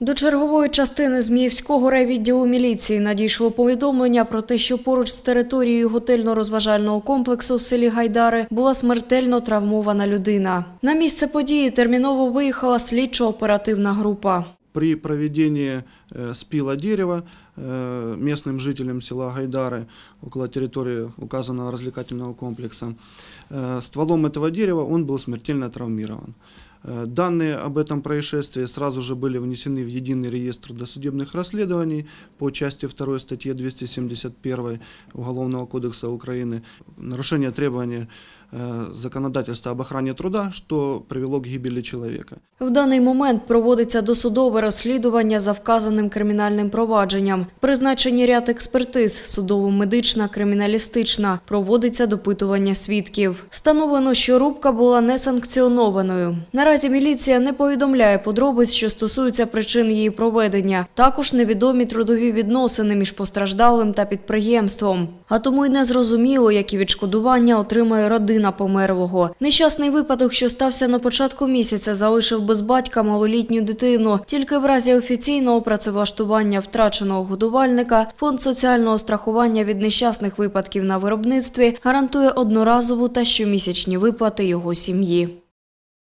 До чергової частини Зміївського райвідділу міліції надійшло повідомлення про те, що поруч з територією готельно-розважального комплексу в селі Гайдари була смертельно травмована людина. На місце події терміново виїхала слідчо-оперативна група. При проведении э, спила дерева э, местным жителям села Гайдары около территории указанного развлекательного комплекса, э, стволом этого дерева он был смертельно травмирован. Э, Данные об этом происшествии сразу же были внесены в единый реестр досудебных расследований по части 2 статьи 271 Уголовного кодекса Украины «Нарушение требований э, законодательства об охране труда, что привело к гибели человека». В даний момент проводиться досудове розслідування за вказаним кримінальним провадженням. Призначені ряд експертиз – судово-медична, криміналістична. Проводиться допитування свідків. Встановлено, що рубка була несанкціонованою. Наразі міліція не повідомляє подробиць, що стосуються причин її проведення. Також невідомі трудові відносини між постраждалим та підприємством. А тому й не зрозуміло, які відшкодування отримає родина померлого. Нещасний випадок, що стався на початку місяця, залишив без батька малолітню дитину. Тільки в разі офіційного працевлаштування втраченого годувальника фонд соціального страхування від нещасних випадків на виробництві гарантує одноразову та щомісячні виплати його сім'ї.